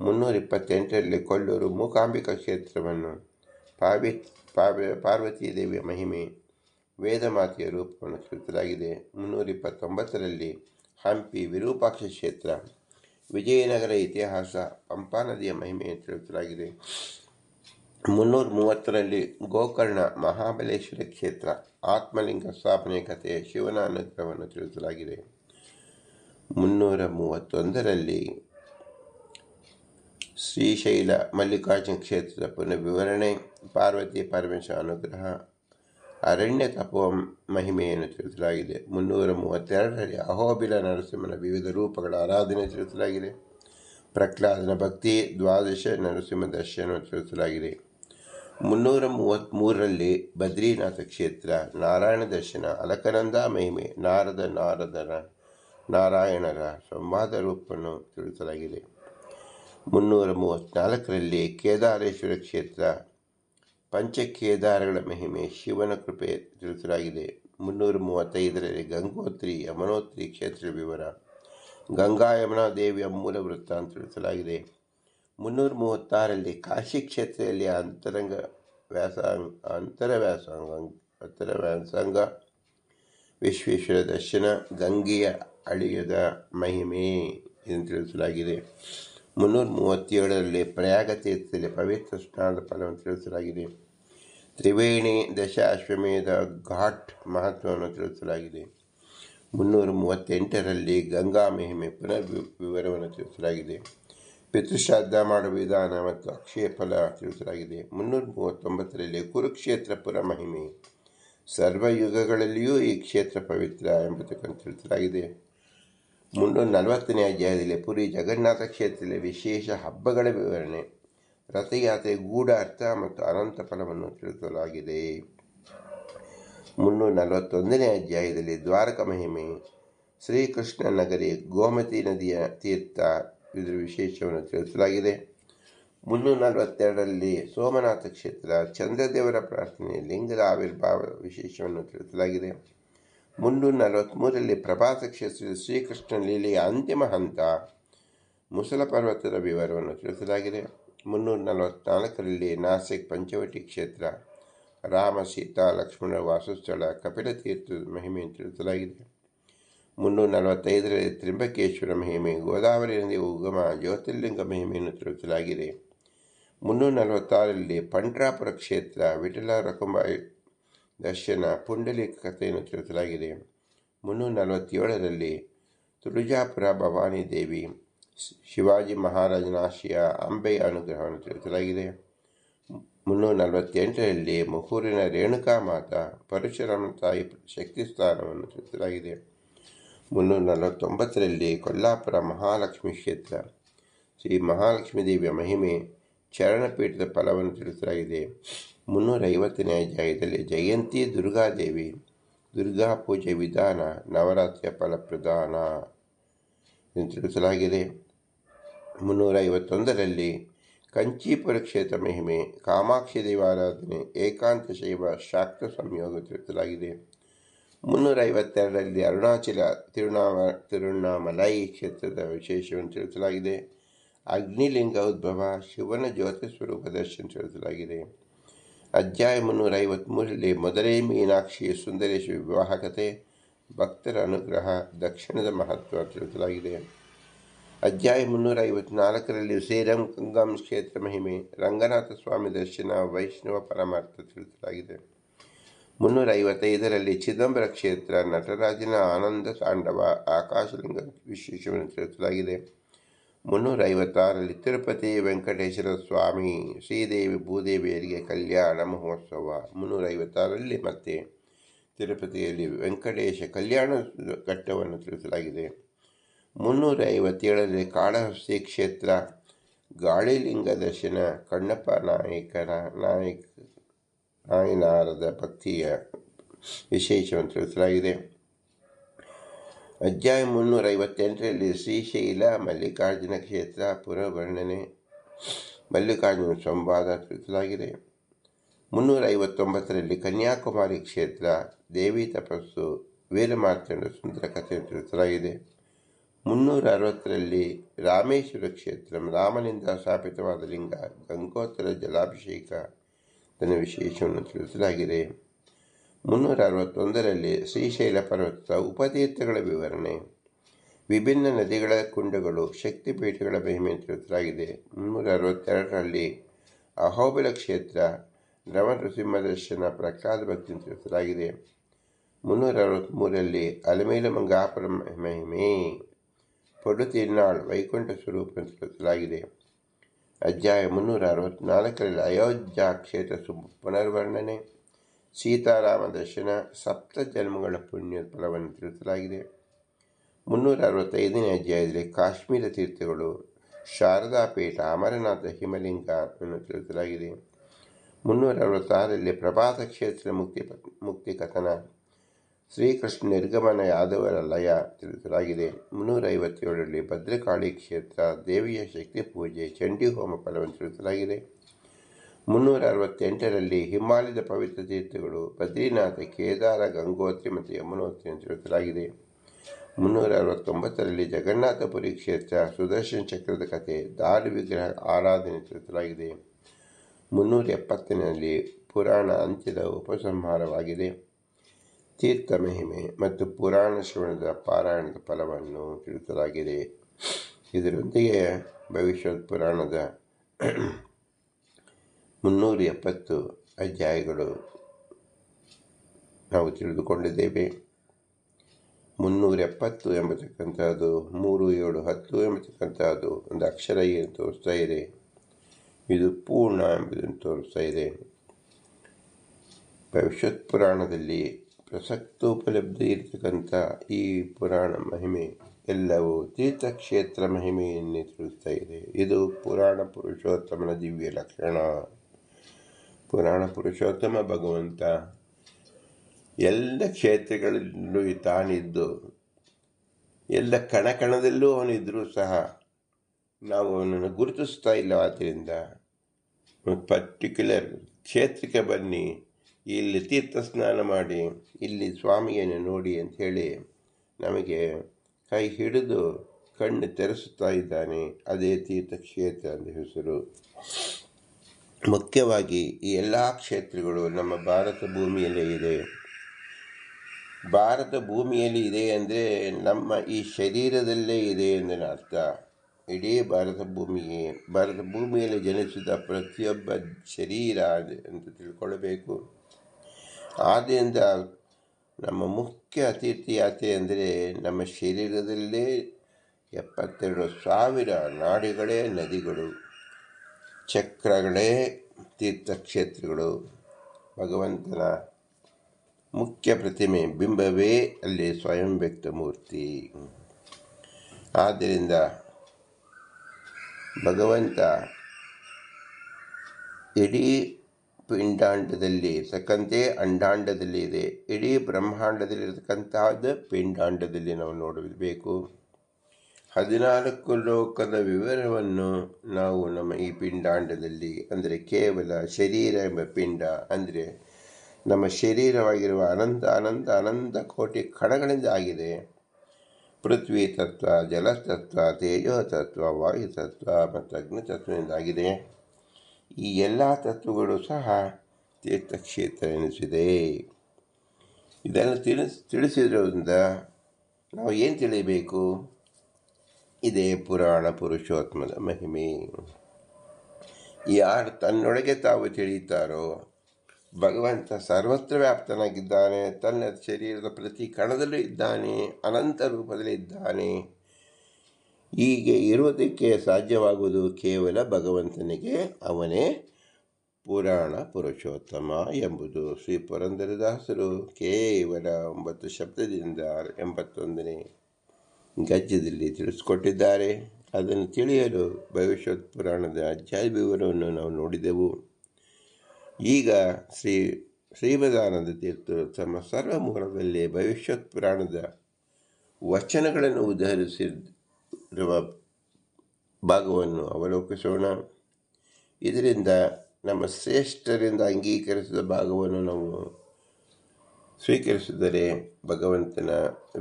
ಮುನ್ನೂರ ಇಪ್ಪತ್ತೆಂಟರಲ್ಲಿ ಕೊಲ್ಲೂರು ಮೂಕಾಂಬಿಕಾ ಕ್ಷೇತ್ರವನ್ನು ಪಾವಿ ಪಾರ್ವತೀ ದೇವಿಯ ಮಹಿಮೆ ವೇದಮಾತೆಯ ರೂಪವನ್ನು ತಿಳಿಸಲಾಗಿದೆ ಮುನ್ನೂರ ಇಪ್ಪತ್ತೊಂಬತ್ತರಲ್ಲಿ ಹಂಪಿ ವಿರೂಪಾಕ್ಷ ಕ್ಷೇತ್ರ, ವಿಜಯನಗರ ಇತಿಹಾಸ, ಪಂಪಾ ನದಿಯ ಮಹಿಮೆಯನ್ನು ತಿಳಿಸಲಾಗಿದೆ ಮುನ್ನೂರ ಮೂವತ್ತರಲ್ಲಿ ಗೋಕರ್ಣ ಮಹಾಬಲೇಶ್ವರ ಕ್ಷೇತ್ರ, ಆತ್ಮಲಿಂಗ ಸ್ಥಾಪನೆ ಕಥೆಯ ಶಿವನ ಅನುಗ್ರಹವನ್ನು ತಿಳಿಸಲಾಗಿದೆ ಮುನ್ನೂರ ಮೂವತ್ತೊಂದರಲ್ಲಿ ಶ್ರೀಶೈಲ ಮಲ್ಲಿಕಾರ್ಜುನ ಕ್ಷೇತ್ರದ ಪುನರ್ವಿವರಣೆ, ಪಾರ್ವತಿ ಪರಮೇಶ್ವರ ಅನುಗ್ರಹ, ಅರಣ್ಯ ತಪೋ ಮಹಿಮೆಯನ್ನು ತಿಳಿಸಲಾಗಿದೆ. ಮುನ್ನೂರ ಮೂವತ್ತೆರಡರಲ್ಲಿ ಅಹೋಬಿಲ ನರಸಿಂಹನ ವಿವಿಧ ರೂಪಗಳ ಆರಾಧನೆ ತಿಳಿಸಲಾಗಿದೆ. ಪ್ರಹ್ಲಾದನ ಭಕ್ತಿ, ದ್ವಾದಶ ನರಸಿಂಹ ದರ್ಶನ ತಿಳಿಸಲಾಗಿದೆ. ಮುನ್ನೂರ ಮೂವತ್ತ್ಮೂರರಲ್ಲಿ ಬದ್ರಿನಾಥ ಕ್ಷೇತ್ರ, ನಾರಾಯಣ ದರ್ಶನ, ಅಲಕನಂದ ಮಹಿಮೆ, ನಾರದ ನಾರದರ, ನಾರಾಯಣರ ಸಂವಾದ ರೂಪವನ್ನು ತಿಳಿಸಲಾಗಿದೆ. ಮುನ್ನೂರ ಮೂವತ್ತ್ನಾಲ್ಕರಲ್ಲಿ ಕೇದಾರೇಶ್ವರ ಕ್ಷೇತ್ರ, ಪಂಚಕೇದಾರಗಳ ಮಹಿಮೆ ಶಿವನ ಕೃಪೆ ತಿಳಿಸಲಾಗಿದೆ ಮುನ್ನೂರ ಮೂವತ್ತೈದರಲ್ಲಿ ಗಂಗೋತ್ರಿ ಯಮನೋತ್ರಿ ಕ್ಷೇತ್ರ ವಿವರ, ಗಂಗಾ ಯಮುನಾ ದೇವಿಯ ಮೂಲ ವೃತ್ತಾಂತ ತಿಳಿಸಲಾಗಿದೆ. ಮುನ್ನೂರ ಮೂವತ್ತಾರರಲ್ಲಿ ಕಾಶಿ ಕ್ಷೇತ್ರದಲ್ಲಿ ಅಂತರಂಗ ವ್ಯಾಸಾಂಗ, ಅಂತರ ವ್ಯಾಸಾಂಗ ಅಂತರ ವ್ಯಾಸಾಂಗ, ವಿಶ್ವೇಶ್ವರ ದರ್ಶನ, ಗಂಗೆಯ ಅಳಿಯದ ಮಹಿಮೆ ಎಂದು ತಿಳಿಸಲಾಗಿದೆ. ಮುನ್ನೂರ ಮೂವತ್ತೇಳರಲ್ಲಿ ಪ್ರಯಾಗ ತೀರ್ಥದಲ್ಲಿ ಪವಿತ್ರ ಸ್ನಾನದ ಫಲವನ್ನು ತಿಳಿಸಲಾಗಿದೆ. ತ್ರಿವೇಣಿ ದಶ ಅಶ್ವಮೇಧ ಘಾಟ್ ಮಹತ್ವವನ್ನು ತಿಳಿಸಲಾಗಿದೆ. ಮುನ್ನೂರ ಮೂವತ್ತೆಂಟರಲ್ಲಿ ಗಂಗಾ ಮಹಿಮೆ ಪುನರ್ ವಿವರವನ್ನು ತಿಳಿಸಲಾಗಿದೆ. ಪಿತೃಶ್ರಾದ್ದ ಮಾಡುವ ವಿಧಾನ ಮತ್ತು ಅಕ್ಷಯ ಫಲ ತಿಳಿಸಲಾಗಿದೆ. ಮುನ್ನೂರ ಮೂವತ್ತೊಂಬತ್ತರಲ್ಲಿ ಕುರುಕ್ಷೇತ್ರ ಪುರ ಮಹಿಮೆ. ಸರ್ವಯುಗಗಳಲ್ಲಿಯೂ ಈ ಕ್ಷೇತ್ರ ಪವಿತ್ರ ಎಂಬುದಕ್ಕನ್ನು ತಿಳಿಸಲಾಗಿದೆ. ಮುನ್ನೂರ ನಲವತ್ತನೇ ಅಧ್ಯಾಯದಲ್ಲಿ ಪುರಿ ಜಗನ್ನಾಥ ಕ್ಷೇತ್ರದಲ್ಲಿ ವಿಶೇಷ ಹಬ್ಬಗಳ ವಿವರಣೆ. ರಥಯಾತ್ರೆ ಗೂಢ ಅರ್ಥ ಮತ್ತು ಅನಂತ ಫಲವನ್ನು ತಿಳಿಸಲಾಗಿದೆ. ಮುನ್ನೂರ ನಲವತ್ತೊಂದನೇ ಅಧ್ಯಾಯದಲ್ಲಿ ದ್ವಾರಕ ಮಹಿಮೆ. ಶ್ರೀಕೃಷ್ಣ ನಗರಿ ಗೋಮತಿ ನದಿಯ ತೀರ್ಥ ಇದರ ವಿಶೇಷವನ್ನು ತಿಳಿಸಲಾಗಿದೆ. ಮುನ್ನೂರ ನಲವತ್ತೆರಡರಲ್ಲಿ ಸೋಮನಾಥ ಕ್ಷೇತ್ರ ಚಂದ್ರದೇವರ ಪ್ರಾರ್ಥನೆ ಲಿಂಗದ ಆವಿರ್ಭಾವ ವಿಶೇಷವನ್ನು ತಿಳಿಸಲಾಗಿದೆ. ಮುನ್ನೂರ ನಲವತ್ತ್ಮೂರರಲ್ಲಿ ಪ್ರಭಾತ ಕ್ಷೇತ್ರದ ಶ್ರೀಕೃಷ್ಣ ಲೀಲೆಯ ಅಂತಿಮ ಹಂತ ಮುಸಲ ಪರ್ವತದ ವಿವರವನ್ನು ತಿಳಿಸಲಾಗಿದೆ. ಮುನ್ನೂರ ನಲವತ್ತ್ನಾಲ್ಕರಲ್ಲಿ ನಾಸಿಕ್ ಪಂಚವಟಿ ಕ್ಷೇತ್ರ, ರಾಮ, ಸೀತಾ, ಲಕ್ಷ್ಮಣ, ವಾಸಸ್ಥಳ, ಕಪಿಲ ತೀರ್ಥದ ಮಹಿಮೆಯನ್ನು ತಿಳಿಸಲಾಗಿದೆ. ಮುನ್ನೂರ ನಲವತ್ತೈದರಲ್ಲಿ ತ್ರಿಂಬಕೇಶ್ವರ ಮಹಿಮೆ ಗೋದಾವರಿ ನದಿ ಉಗಮ, ಜ್ಯೋತಿರ್ಲಿಂಗ ಮಹಿಮೆಯನ್ನು ತಿಳಿಸಲಾಗಿದೆ. ಮುನ್ನೂರ ನಲವತ್ತಾರರಲ್ಲಿ ಪಂಡ್ರಾಪುರ ಕ್ಷೇತ್ರ, ವಿಠಲ ರಕುಂಬಾಯಿ ದರ್ಶನ ಪುಂಡಲಿಕ ಕಥೆಯನ್ನು ತಿಳಿಸಲಾಗಿದೆ. ಮುನ್ನೂರ ನಲವತ್ತೇಳರಲ್ಲಿ ತುಳುಜಾಪುರ ಭವಾನಿ ದೇವಿ ಶಿವಾಜಿ ಮಹಾರಾಜನ ಆಶಯ ಅಂಬೆಯ ಅನುಗ್ರಹವನ್ನು ತಿಳಿಸಲಾಗಿದೆ. ಮುನ್ನೂರ ನಲವತ್ತೆಂಟರಲ್ಲಿ ಮುಹೂರಿನ ರೇಣುಕಾ ಮಾತಾ ಪರಶುರಾಮ ತಾಯಿ ಶಕ್ತಿ ಸ್ಥಾನವನ್ನು ತಿಳಿಸಲಾಗಿದೆ. ಮುನ್ನೂರ ನಲವತ್ತೊಂಬತ್ತರಲ್ಲಿ ಕೊಲ್ಲಾಪುರ ಮಹಾಲಕ್ಷ್ಮಿ ಕ್ಷೇತ್ರ, ಶ್ರೀ ಮಹಾಲಕ್ಷ್ಮೀ ದೇವಿಯ ಮಹಿಮೆ ಚರಣಪೀಠದ ಫಲವನ್ನು ತಿಳಿಸಲಾಗಿದೆ. ಮುನ್ನೂರ ಐವತ್ತನೇ ಅಧ್ಯಾಯದಲ್ಲಿ ಜಯಂತಿ ದುರ್ಗಾದೇವಿ, ದುರ್ಗಾ ಪೂಜೆ ವಿಧಾನ, ನವರಾತ್ರಿಯ ಫಲಪ್ರದಾನ ಎಂದು ತಿಳಿಸಲಾಗಿದೆ. ಮುನ್ನೂರ ಐವತ್ತೊಂದರಲ್ಲಿ ಕಂಚೀಪುರ ಕ್ಷೇತ್ರ ಮಹಿಮೆ, ಕಾಮಾಕ್ಷಿ ದೇವಾರಾಧನೆ ಏಕಾಂತ ಶೈವ ಶಾಕ್ತ ಸಂಯೋಗ ತಿಳಿಸಲಾಗಿದೆ. ಮುನ್ನೂರ ಐವತ್ತೆರಡರಲ್ಲಿ ಅರುಣಾಚಲ ತಿರುಣಾಮ ತಿರುವಣ್ಣಾಮಲೈ ಕ್ಷೇತ್ರದ ವಿಶೇಷವನ್ನು ತಿಳಿಸಲಾಗಿದೆ. ಅಗ್ನಿಲಿಂಗ ಉದ್ಭವ, ಶಿವನ ಜ್ಯೋತಿ ಸ್ವರೂಪ ದರ್ಶನ ತಿಳಿಸಲಾಗಿದೆ. ಅಧ್ಯಾಯ ಮುನ್ನೂರ ಐವತ್ತ್ಮೂರರಲ್ಲಿ ಮೊದಲೇ ಮೀನಾಕ್ಷಿ ಸುಂದರೇಶ ವಿವಾಹ ಕಥೆ ಭಕ್ತರ ಅನುಗ್ರಹ, ದಕ್ಷಿಣದ ಮಹತ್ವ ತಿಳಿಸಲಾಗಿದೆ. ಅಧ್ಯಾಯ ಮುನ್ನೂರ ಐವತ್ನಾಲ್ಕರಲ್ಲಿ ಶ್ರೀರಂ ಗಂಗಾಂ ಕ್ಷೇತ್ರ ಮಹಿಮೆ, ರಂಗನಾಥ ಸ್ವಾಮಿ ದರ್ಶನ, ವೈಷ್ಣವ ಪರಮಾರ್ಥ ತಿಳಿಸಲಾಗಿದೆ. ಮುನ್ನೂರ ಐವತ್ತೈದರಲ್ಲಿ ಚಿದಂಬರ ಕ್ಷೇತ್ರ, ನಟರಾಜನ ಆನಂದ ತಾಂಡವ, ಆಕಾಶಲಿಂಗ ವಿಶೇಷವನ್ನು ತಿಳಿಸಲಾಗಿದೆ. ಮುನ್ನೂರ ಐವತ್ತಾರರಲ್ಲಿ ತಿರುಪತಿ ವೆಂಕಟೇಶ್ವರ ಸ್ವಾಮಿ ಶ್ರೀದೇವಿ ಭೂದೇವಿಯರಿಗೆ ಕಲ್ಯಾಣ ಮಹೋತ್ಸವ. ಮುನ್ನೂರ ಐವತ್ತಾರರಲ್ಲಿ ಮತ್ತೆ ತಿರುಪತಿಯಲ್ಲಿ ವೆಂಕಟೇಶ ಕಲ್ಯಾಣ ಘಟ್ಟವನ್ನು ತಿಳಿಸಲಾಗಿದೆ. ಮುನ್ನೂರ ಐವತ್ತೇಳರಲ್ಲಿ ಕಾಳಹಸ್ತಿ ಕ್ಷೇತ್ರ, ಗಾಳಿಲಿಂಗ ದರ್ಶನ, ಕಣ್ಣಪ್ಪ ನಾಯಕರ ನಾಯಕ, ನಾಯನಾರದ ಭಕ್ತಿಯ ವಿಶೇಷವನ್ನು ತಿಳಿಸಲಾಗಿದೆ. ಅಧ್ಯಾಯ ಮುನ್ನೂರ ಐವತ್ತೆಂಟರಲ್ಲಿ ಶ್ರೀಶೈಲ ಮಲ್ಲಿಕಾರ್ಜುನ ಕ್ಷೇತ್ರ ಪುನರ್ವರ್ಣನೆ ಮಲ್ಲಿಕಾರ್ಜುನ ಸಂವಾದ ತಿಳಿಸಲಾಗಿದೆ. ಮುನ್ನೂರ ಐವತ್ತೊಂಬತ್ತರಲ್ಲಿ ಕನ್ಯಾಕುಮಾರಿ ಕ್ಷೇತ್ರ, ದೇವಿ ತಪಸ್ಸು ವೀರಮಾರ್ತಾಂಡ ಸುಂದರ ಕಥೆ ತಿಳಿಸಲಾಗಿದೆ. ಮುನ್ನೂರ ಅರವತ್ತರಲ್ಲಿ ರಾಮೇಶ್ವರ ಕ್ಷೇತ್ರ, ರಾಮನಿಂದ ಸ್ಥಾಪಿತವಾದ ಲಿಂಗ, ಗಂಗೋತ್ತರ ಜಲಾಭಿಷೇಕ, ತನ್ನ ವಿಶೇಷವನ್ನು ತಿಳಿಸಲಾಗಿದೆ. ಮುನ್ನೂರ ಅರವತ್ತೊಂದರಲ್ಲಿ ಶ್ರೀಶೈಲ ಪರ್ವತದ ಉಪತೀರ್ಥಗಳ ವಿವರಣೆ. ವಿಭಿನ್ನ ನದಿಗಳ ಕುಂಡಗಳು, ಶಕ್ತಿಪೀಠಗಳ ಮಹಿಮೆ ತಿಳಿಸಲಾಗಿದೆ. ಮುನ್ನೂರ ಅರವತ್ತೆರಡರಲ್ಲಿ ಅಹೋಬಲ ಕ್ಷೇತ್ರ ರಮ ನೃಸಿಂಹ ದರ್ಶನ ಭಕ್ತಿ ತಿಳಿಸಲಾಗಿದೆ. ಮುನ್ನೂರ ಅರವತ್ತ್ಮೂರರಲ್ಲಿ ಅಲಮೇಲ ಮಂಗಾಪುರ ಮಹಿಮೆ. ಪೊಡು ತಿರುನಾಳ್ ವೈಕುಂಠ ಸ್ವರೂಪ ತಿಳಿಸಲಾಗಿದೆ. ಅಧ್ಯಾಯ ಮುನ್ನೂರ ಅರವತ್ತ್ನಾಲ್ಕರಲ್ಲಿ ಅಯೋಧ್ಯ ಕ್ಷೇತ್ರ ಪುನರ್ವರ್ಣನೆ. ಸೀತಾರಾಮ ದರ್ಶನ ಸಪ್ತ ಜನ್ಮಗಳ ಪುಣ್ಯ ಫಲವನ್ನು ತಿಳಿಸಲಾಗಿದೆ. ಮುನ್ನೂರ ಅರವತ್ತೈದನೇ ಅಧ್ಯಾಯದಲ್ಲಿ ಕಾಶ್ಮೀರ ತೀರ್ಥಗಳು, ಶಾರದಾ ಪೀಠ, ಅಮರನಾಥ, ಹಿಮಲಿಂಗ ಅನ್ನು ತಿಳಿಸಲಾಗಿದೆ. ಮುನ್ನೂರ ಅರವತ್ತಾರರಲ್ಲಿ ಪ್ರಭಾತ ಕ್ಷೇತ್ರ ಮುಕ್ತಿ ಮುಕ್ತಿ ಕಥನ, ಶ್ರೀಕೃಷ್ಣ ನಿರ್ಗಮನ ಯಾದವರ ಲಯ ತಿಳಿಸಲಾಗಿದೆ. ಮುನ್ನೂರ ಐವತ್ತೇಳರಲ್ಲಿ ಭದ್ರಕಾಳಿ ಕ್ಷೇತ್ರ, ದೇವಿಯ ಶಕ್ತಿ ಪೂಜೆ, ಚಂಡಿ ಹೋಮ ಫಲವನ್ನು ತಿಳಿಸಲಾಗಿದೆ. ಮುನ್ನೂರ ಅರವತ್ತೆಂಟರಲ್ಲಿ ಹಿಮಾಲಯದ ಪವಿತ್ರ ತೀರ್ಥಗಳು ಬದ್ರಿನಾಥ, ಕೇದಾರ, ಗಂಗೋತ್ರಿ ಮತ್ತು ಯಮುನೋತ್ರಿಯನ್ನು ತಿಳಿಸಲಾಗಿದೆ ಮುನ್ನೂರ ಅರವತ್ತೊಂಬತ್ತರಲ್ಲಿ ಜಗನ್ನಾಥಪುರಿ ಕ್ಷೇತ್ರ ಸುದರ್ಶನ ಚಕ್ರದ ಕಥೆ, ದಾರಿ ವಿಗ್ರಹ ಆರಾಧನೆ ತಿಳಿಸಲಾಗಿದೆ ಮುನ್ನೂರ ಎಪ್ಪತ್ತನಲ್ಲಿ ಪುರಾಣ ಅಂತ್ಯದ ಉಪಸಂಹಾರವಾಗಿದೆ. ತೀರ್ಥ ಮಹಿಮೆ ಮತ್ತು ಪುರಾಣ ಶ್ರವಣದ ಪಾರಾಯಣದ ಫಲವನ್ನು ತಿಳಿಸಲಾಗಿದೆ. ಇದರೊಂದಿಗೆ ಭವಿಷ್ಯತ್ ಪುರಾಣದ ಮುನ್ನೂರ ಎಪ್ಪತ್ತು ಅಧ್ಯಾಯಗಳು ನಾವು ತಿಳಿದುಕೊಂಡಿದ್ದೇವೆ. ಮುನ್ನೂರ ಎಪ್ಪತ್ತು ಎಂಬತಕ್ಕಂಥದ್ದು, ಮೂರು ಏಳು ಹತ್ತು ಎಂಬತಕ್ಕಂಥದ್ದು ಒಂದು ಅಕ್ಷರ ಏನು ತೋರಿಸ್ತಾ ಇದೆ. ಇದು ಪೂರ್ಣ ಎಂಬುದನ್ನು ತೋರಿಸ್ತಾ ಇದೆ. ಭವಿಷ್ಯತ್ ಪುರಾಣದಲ್ಲಿ ಪ್ರಸಕ್ತೋಪಲಬ್ಧಿ ಇರತಕ್ಕಂಥ ಈ ಪುರಾಣ ಮಹಿಮೆ ಎಲ್ಲವೂ ತೀರ್ಥಕ್ಷೇತ್ರ ಮಹಿಮೆಯನ್ನೇ ತಿಳಿಸ್ತಾ ಇದೆ. ಇದು ಪುರಾಣ ಪುರುಷೋತ್ತಮನ ದಿವ್ಯ ಲಕ್ಷಣ. ಪುರಾಣ ಪುರುಷೋತ್ತಮ ಭಗವಂತ. ಎಲ್ಲ ಕ್ಷೇತ್ರಗಳಲ್ಲೂ ತಾನಿದ್ದು. ಎಲ್ಲ ಕಣಕಣದಲ್ಲೂ ಅವನಿದ್ದರೂ ಸಹ ನಾವು ಅವನನ್ನು ಗುರುತಿಸ್ತಾ ಇಲ್ಲ ಆದ್ದರಿಂದ ಪರ್ಟಿಕ್ಯುಲರ್ ಕ್ಷೇತ್ರಕ್ಕೆ ಬನ್ನಿ. ಇಲ್ಲಿ ತೀರ್ಥ ಸ್ನಾನ ಮಾಡಿ, ಇಲ್ಲಿ ಸ್ವಾಮಿಯನ್ನು ನೋಡಿ ಅಂತ ಹೇಳಿ ನಮಗೆ ಕೈ ಹಿಡಿದು ಕಣ್ಣು ತೆರೆಸುತ್ತಾ ಇದ್ದಾನೆ. ಅದೇ ತೀರ್ಥಕ್ಷೇತ್ರ ಅಂತ ಹೆಸರು. ಮುಖ್ಯವಾಗಿ ಈ ಎಲ್ಲ ಕ್ಷೇತ್ರಗಳು ನಮ್ಮ ಭಾರತ ಭೂಮಿಯಲ್ಲೇ ಇದೆ. ಭಾರತ ಭೂಮಿಯಲ್ಲಿ ಇದೆ ಅಂದರೆ ನಮ್ಮ ಈ ಶರೀರದಲ್ಲೇ ಇದೆ ಎಂದಿನ ಅರ್ಥ. ಇಡೀ ಭಾರತ ಭೂಮಿಗೆ ಭಾರತ ಭೂಮಿಯಲ್ಲಿ ಜನಿಸಿದ ಪ್ರತಿಯೊಬ್ಬ ಶರೀರ ಅಂತ ತಿಳ್ಕೊಳ್ಬೇಕು. ಆದ್ದರಿಂದ ನಮ್ಮ ಮುಖ್ಯ ತೀರ್ಥಯಾತ್ರೆ ಅಂದರೆ ನಮ್ಮ ಶರೀರದಲ್ಲೇ ಎಪ್ಪತ್ತೆರಡು ಸಾವಿರ ನಾಡಿಗಳೇ ನದಿಗಳು. ಚಕ್ರಗಳೇ ತೀರ್ಥಕ್ಷೇತ್ರಗಳು. ಭಗವಂತನ ಮುಖ್ಯ ಪ್ರತಿಮೆ ಬಿಂಬವೇ ಅಲ್ಲಿ ಸ್ವಯಂ ವ್ಯಕ್ತ ಮೂರ್ತಿ. ಆದ್ದರಿಂದ ಭಗವಂತ ಇಡೀ ಪಿಂಡಾಂಡದಲ್ಲಿ ಇರ್ತಕ್ಕಂತೆ ಅಂಡಾಂಡದಲ್ಲಿ ಇದೆ. ಇಡೀ ಬ್ರಹ್ಮಾಂಡದಲ್ಲಿರ್ತಕ್ಕಂತಹದ್ದು ಪಿಂಡಾಂಡದಲ್ಲಿ ನಾವು ನೋಡಬೇಕು. ಹದಿನಾಲ್ಕು ಲೋಕದ ವಿವರವನ್ನು ನಾವು ನಮ್ಮ ಈ ಪಿಂಡಾಂಡದಲ್ಲಿ, ಅಂದರೆ ಕೇವಲ ಶರೀರ ಎಂಬ ಪಿಂಡ, ಅಂದರೆ ನಮ್ಮ ಶರೀರವಾಗಿರುವ ಅನಂತ ಅನಂತ ಅನಂತ ಕೋಟಿ ಕಣಗಳಿಂದ ಆಗಿದೆ. ಪೃಥ್ವಿ ತತ್ವ ಜಲತತ್ವ ತೇಜೋ ತತ್ವ, ವಾಯು ತತ್ವ ಮತ್ತು ಅಗ್ನಿತತ್ವದಿಂದಾಗಿದೆ ಈ ಎಲ್ಲ ತತ್ವಗಳು ಸಹ ತೀರ್ಥಕ್ಷೇತ್ರ ಎನಿಸಿದೆ. ಇದನ್ನು ತಿಳಿಸ್ ತಿಳಿಸಿದ್ರಿಂದ ನಾವು ಏನು ತಿಳಿಯಬೇಕು? ಇದೇ ಪುರಾಣ ಪುರುಷೋತ್ತಮದ ಮಹಿಮೆ. ಯಾರು ತನ್ನೊಳಗೆ ತಾವು ತಿಳಿಯುತ್ತಾರೋ ಭಗವಂತ ಸರ್ವತ್ರ ವ್ಯಾಪ್ತನಾಗಿದ್ದಾನೆ, ತನ್ನ ಶರೀರದ ಪ್ರತಿ ಕಣದಲ್ಲೂ ಇದ್ದಾನೆ, ಅನಂತ ರೂಪದಲ್ಲಿ ಇದ್ದಾನೆ. ಹೀಗೆ ಇರುವುದಕ್ಕೆ ಸಾಧ್ಯವಾಗುವುದು ಕೇವಲ ಭಗವಂತನಿಗೆ, ಅವನೇ ಪುರಾಣ ಪುರುಷೋತ್ತಮ ಎಂಬುದು. ಶ್ರೀ ಪುರಂದರದಾಸರು ಕೇವಲ ಒಂಬತ್ತು ಶಬ್ದದಿಂದ ಎಂಬತ್ತೊಂದನೇ ಗಜ್ಜದಲ್ಲಿ ತಿಳಿಸಿಕೊಟ್ಟಿದ್ದಾರೆ. ಅದನ್ನು ತಿಳಿಯಲು ಭವಿಷ್ಯತ್ ಪುರಾಣದ ಅಧ್ಯಾಯ ವಿವರವನ್ನು ನಾವು ನೋಡಿದೆವು. ಈಗ ಶ್ರೀ ಶ್ರೀಮದಾನಂದ ತೀರ್ಥರು ತಮ್ಮ ಸರ್ವಮೂಲದಲ್ಲಿ ಭವಿಷ್ಯತ್ ಪುರಾಣದ ವಚನಗಳನ್ನು ಉದಾಹರಿಸಿರುವ ಭಾಗವನ್ನು ಅವಲೋಕಿಸೋಣ. ಇದರಿಂದ ನಮ್ಮ ಶ್ರೇಷ್ಠರಿಂದ ಅಂಗೀಕರಿಸಿದ ಭಾಗವನ್ನು ನಾವು ಸ್ವೀಕರಿಸಿದರೆ ಭಗವಂತನ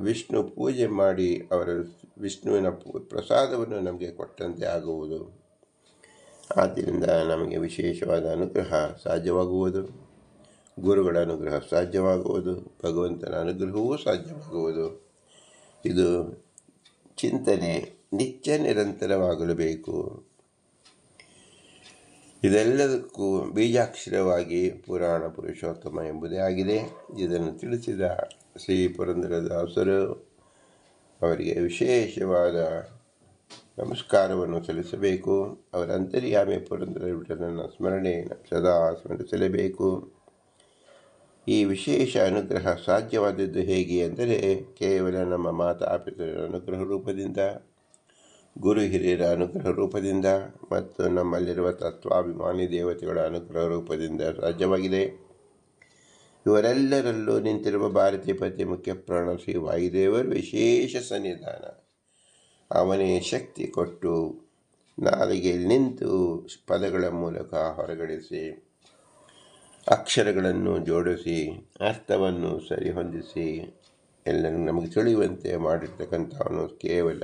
ವಿಷ್ಣು ಪೂಜೆ ಮಾಡಿ ಅವರ ವಿಷ್ಣುವಿನ ಪ್ರಸಾದವನ್ನು ನಮಗೆ ಕೊಟ್ಟಂತೆ ಆಗುವುದು. ಆದ್ದರಿಂದ ನಮಗೆ ವಿಶೇಷವಾದ ಅನುಗ್ರಹ ಸಾಧ್ಯವಾಗುವುದು. ಗುರುಗಳ ಅನುಗ್ರಹ ಸಾಧ್ಯವಾಗುವುದು. ಭಗವಂತನ ಅನುಗ್ರಹವೂ ಸಾಧ್ಯವಾಗುವುದು. ಇದು ಚಿಂತನೆ ನಿತ್ಯ ನಿರಂತರವಾಗಲು ಬೇಕು. ಇದೆಲ್ಲದಕ್ಕೂ ಬೀಜಾಕ್ಷರವಾಗಿ ಪುರಾಣ ಪುರುಷೋತ್ತಮ ಎಂಬುದೇ ಆಗಿದೆ. ಇದನ್ನು ತಿಳಿಸಿದ ಶ್ರೀ ಪುರಂದರದಾಸರು ಅವರಿಗೆ ವಿಶೇಷವಾದ ನಮಸ್ಕಾರವನ್ನು ಸಲ್ಲಿಸಬೇಕು. ಅವರ ಅಂತರ್ಯಾಮಿ ಪುರಂದರ ವಿಠಲನ ಸ್ಮರಣೆ ಸದಾ ಸ್ಮರಿಸಲೇಬೇಕು. ಈ ವಿಶೇಷ ಅನುಗ್ರಹ ಸಾಧ್ಯವಾದದ್ದು ಹೇಗೆ ಅಂದರೆ ಕೇವಲ ನಮ್ಮ ಮಾತಾಪಿತರ ಅನುಗ್ರಹ ರೂಪದಿಂದ ಗುರು ಹಿರಿಯರ ಅನುಗ್ರಹ ರೂಪದಿಂದ ಮತ್ತು ನಮ್ಮಲ್ಲಿರುವ ತತ್ವಾಭಿಮಾನಿ ದೇವತೆಗಳ ಅನುಗ್ರಹ ರೂಪದಿಂದ ಸಾಧ್ಯವಾಗಿದೆ ಇವರೆಲ್ಲರಲ್ಲೂ ನಿಂತಿರುವ ಭಾರತೀಯ ಪತಿ ಮುಖ್ಯ ಪ್ರಾಣ ಶ್ರೀ ವಾಯುದೇವರು ವಿಶೇಷ ಸನ್ನಿಧಾನ. ಅವನೇ ಶಕ್ತಿ ಕೊಟ್ಟು ನಾಲಿಗೆ ನಿಂತು ಪದಗಳ ಮೂಲಕ ಹೊರಗಡಿಸಿ, ಅಕ್ಷರಗಳನ್ನು ಜೋಡಿಸಿ, ಅರ್ಥವನ್ನು ಸರಿಹೊಂದಿಸಿ ಎಲ್ಲರೂ ನಮಗೆ ತಿಳಿಯುವಂತೆ ಮಾಡಿರ್ತಕ್ಕಂಥವನು ಕೇವಲ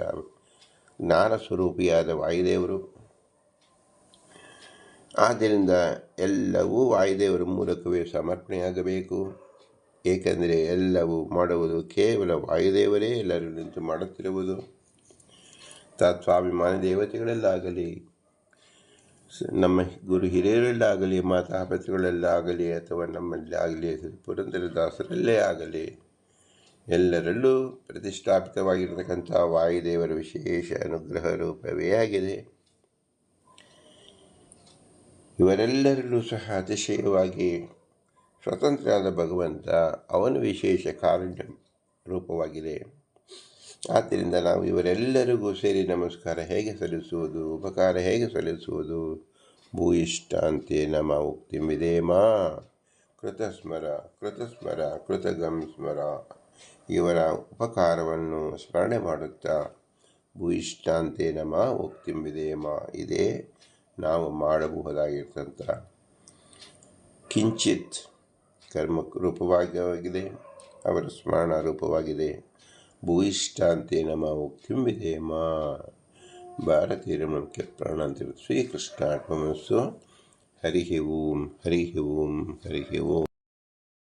ಜ್ಞಾನ ಸ್ವರೂಪಿಯಾದ ವಾಯುದೇವರು. ಆದ್ದರಿಂದ ಎಲ್ಲವೂ ವಾಯುದೇವರ ಮೂಲಕವೇ ಸಮರ್ಪಣೆಯಾಗಬೇಕು. ಏಕೆಂದರೆ ಎಲ್ಲವೂ ಮಾಡುವುದು ಕೇವಲ ವಾಯುದೇವರೇ ಎಲ್ಲರೂ ನಿಂತು ಮಾಡುತ್ತಿರುವುದು. ತತ್ವಾಭಿಮಾನಿ ದೇವತೆಗಳಲ್ಲಾಗಲಿ, ನಮ್ಮ ಗುರು ಹಿರಿಯರಲ್ಲಾಗಲಿ, ಮಾತಾಪತಿಗಳಲ್ಲಾಗಲಿ, ಅಥವಾ ನಮ್ಮಲ್ಲಿ ಆಗಲಿ ಪುರಂದರದಾಸರಲ್ಲೇ ಆಗಲಿ ಎಲ್ಲರಲ್ಲೂ ಪ್ರತಿಷ್ಠಾಪಿತವಾಗಿರತಕ್ಕಂಥ ವಾಯುದೇವರ ವಿಶೇಷ ಅನುಗ್ರಹ ರೂಪವೇ ಆಗಿದೆ. ಇವರೆಲ್ಲರಲ್ಲೂ ಸಹ ಅತಿಶಯವಾಗಿ ಸ್ವತಂತ್ರಾದ ಭಗವಂತ ಅವನ ವಿಶೇಷ ಕಾರುಣ್ಯ ರೂಪವಾಗಿದೆ. ಆದ್ದರಿಂದ ನಾವು ಇವರೆಲ್ಲರಿಗೂ ಸೇರಿ ನಮಸ್ಕಾರ ಹೇಗೆ ಸಲ್ಲಿಸುವುದು, ಉಪಕಾರ ಹೇಗೆ ಸಲ್ಲಿಸುವುದು? ಭೂಯಿಷ್ಟಾಂತೆ ನಮ ಉಕ್ತಿಮಿದೇಮ ಕೃತಸ್ಮರ ಕೃತಸ್ಮರ ಕೃತಗಂ ಸ್ಮರ ಇವರ ಉಪಕಾರವನ್ನು ಸ್ಮರಣೆ ಮಾಡುತ್ತಾ ಭೂಯಿಷ್ಠಾಂತೆ ನಮ ಉಕ್ತಿಂಬಿದೇಮ ಇದೇ ನಾವು ಮಾಡಬಹುದಾಗಿರ್ತಂಥ ಕಿಂಚಿತ್ ಕರ್ಮ ರೂಪವಾಗಿದೆ ಅವರ ಸ್ಮರಣ ರೂಪವಾಗಿದೆ. ಭೂಯಿಷ್ಠಾಂತೆ ನಮ ಉಕ್ತಿಂಬಿದೇಮ ಭಾರತೀಯ ಮುಖ್ಯ ಪ್ರಾಣ ಅಂತ ಶ್ರೀಕೃಷ್ಣ ಹರಿ ಓಂ ಹರಿ ಓಂ ಹರಿ ಓಂ.